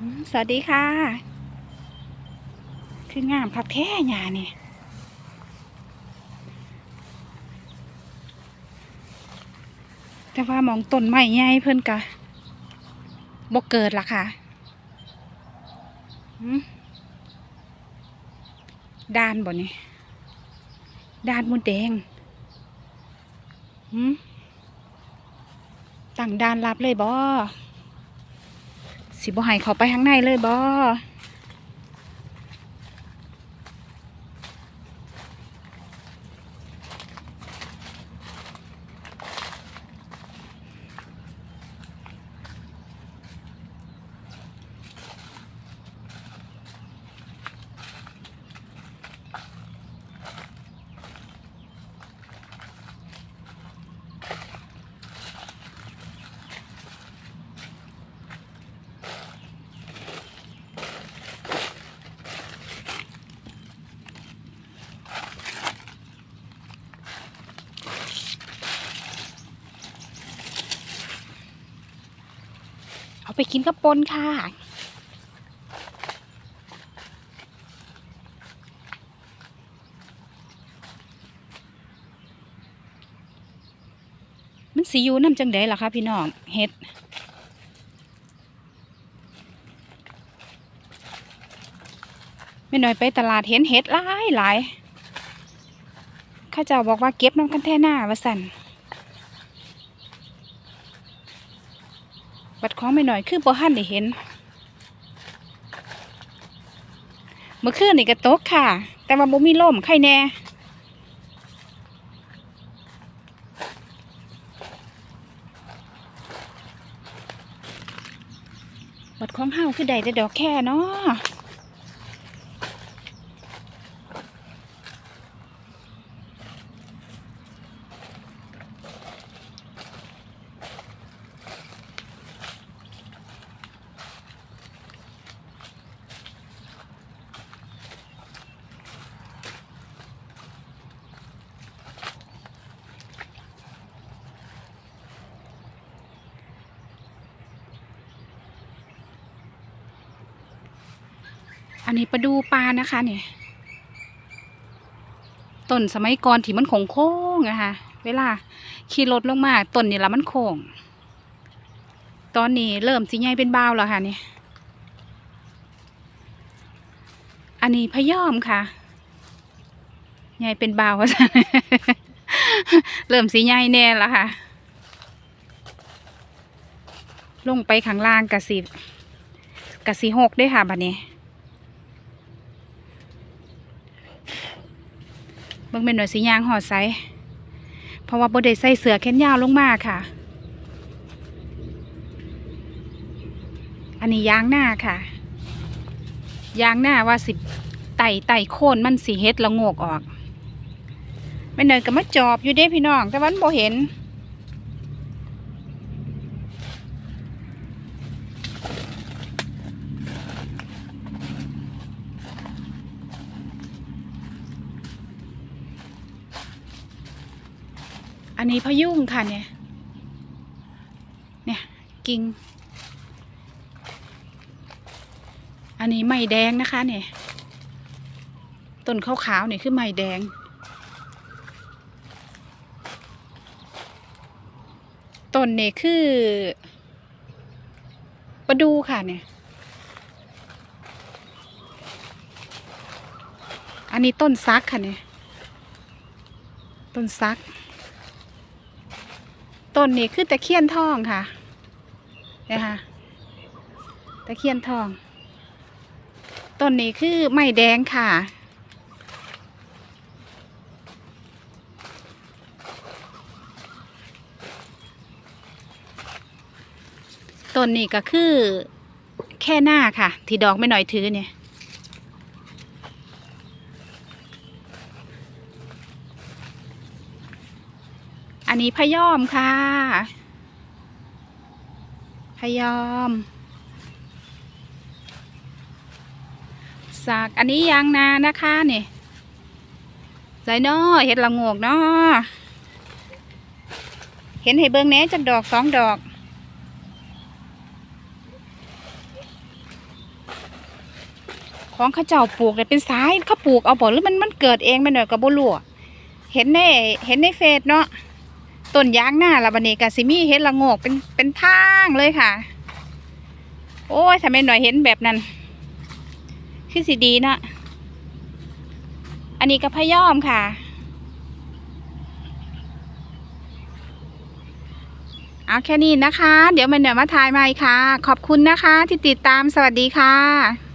สวัสดีค่ะ คืองามคักแท้หยานี่แต่ว่ามองต้นไม้ใหญ่เพิ่อนกะบ่เกิดล่ะค่ะหืมด้านบ่นี่ด้านมดแดงหืมตั้งด้านรับเลยบ่ สิบ่ให้เขาไปข้างในเลยบ่ เอาไปกินกับปนค่ะ มันสีอยู่น้ำจังไดล่ะคะพี่น้องเฮ็ดไม่น้อยไปตลาดเห็นเห็ดหลายหลายข้าเจ้าบอกว่าเก็บน้ำกันแท่หน้าว่าสั่น บัดของไม่หน่อยคือบ่หันได้เห็น เมื่อคืนนี่ก็ตกค่ะ แต่ว่าบ่มีลมใครแน่บัดของเฮาคือใดแต่ดอกแค่เนาะ อันนี้ประดูปลานะคะเนี่ยต้นสมัยก่อนที่มันโค้งโค้งๆอะคะเวลาขี่รถลงมาต้นนี่ละมันโค้งตอนนี้เริ่มสิใหญ่เป็นบ่าวแล้วค่ะเนี่ยอันนี้พะยอมค่ะใหญ่เป็นบ่าวเริ่มสีใหญ่แน่แล้วค่ะ ลงไปข้างล่างกะสิกะสิหกด้วยค่ะบัดนี้ เบิ่งเป็นหน่วยสียางหอดไซเพราะว่าบ่ได้ใส่เสือแขนยาวลงมาค่ะ อันนี้ยางหน้าค่ะ ยางหน้าว่าสิไต่ไต่โค่นมันสีเฮ็ดละโงกออกไม่เนยกับมาจอบอยู่เด้พี่น้อง แต่วันบ่เห็น อันนี้พยุงค่ะเนี่ย เนี่ยกิ่ง อันนี้ไม้แดงนะคะเนี่ย ต้นขาวๆเนี่ยคือไม้แดง ต้นเนี่ยคือประดูค่ะเนี่ย อันนี้ต้นซักค่ะเนี่ย ต้นซัก ต้นนี้คือตะเคียนทองค่ะเนี่ยค่ะตะเคียนทอง ต้นนี้คือไม้แดงค่ะต้นนี้ก็คือแค่หน้าค่ะ ที่ดอกไม่หน่อยถือเนี่ย อันนี้พยอมค่ะ พยอมสากอันนี้ยางนานะคะนี่ใส่นอเห็ดละโงกนาะเห็นให้เบิ่งแน่จักดอกสองดอก ของเข้าเจ้าปลูกเนี่ยเป็นสายเขาปลูกเอาบ่หรือมันมันเกิดเองแม่หน่อยก็บ่รู้อะเห็นในเห็นในเฟซเนาะ ต้นยางหน้าละบันีก็สิมีเห็ดละงกเป็นเป็นทางเลยค่ะ โอ้ยถ้าแม่หน่อยเห็นแบบนั้นคือสิดีเนาะอันนี้ก็พยอมค่ะ เอาแค่นี้นะคะ เดี๋ยวแม่หน่อยมาทายใหม่ค่ะ ขอบคุณนะคะที่ติดตามสวัสดีค่ะ